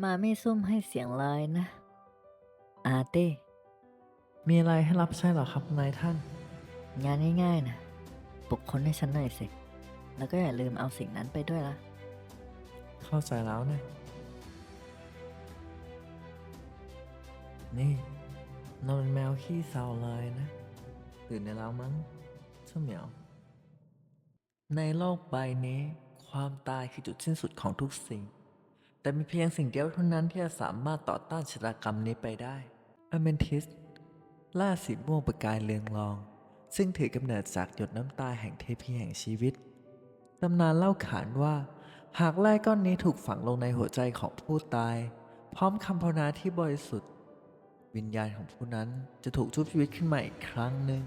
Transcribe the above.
มาไม่ซุ่มให้เสียงเลยนะ อาเต้ มีอะไรให้รับใช้เหรอครับนายท่าน งานง่ายๆนะปลุกคนให้ฉันหน่อยสิ แล้วก็อย่าลืมเอาสิ่งนั้นไปด้วยละเข้าใจแล้วนะ นี่นอนเป็นแมวขี้เศร้าเลยนะ ตื่นได้แล้วมั้งเจ้าเหมียว ในโลกใบนี้ ความตายคือจุดสิ้นสุดของทุกสิ่ง แต่มีเพียงสิ่งเดียวเท่านั้นที่จะสามารถต่อต้านชะตากรรมนี้ไปได้อเมนทิสล่าสีม่วงประกายเรืองรอง ซึ่งถือกำเนิดจากหยดน้ำตาแห่งเทพีแห่งชีวิตตำนานเล่าขานว่า หากแร่ก้อนนี้ถูกฝังลงในหัวใจของผู้ตาย พร้อมคำภาวนาที่บริสุทธิ์ วิญญาณของผู้นั้นจะถูกชุบชีวิตขึ้นมาอีกครั้งหนึ่ง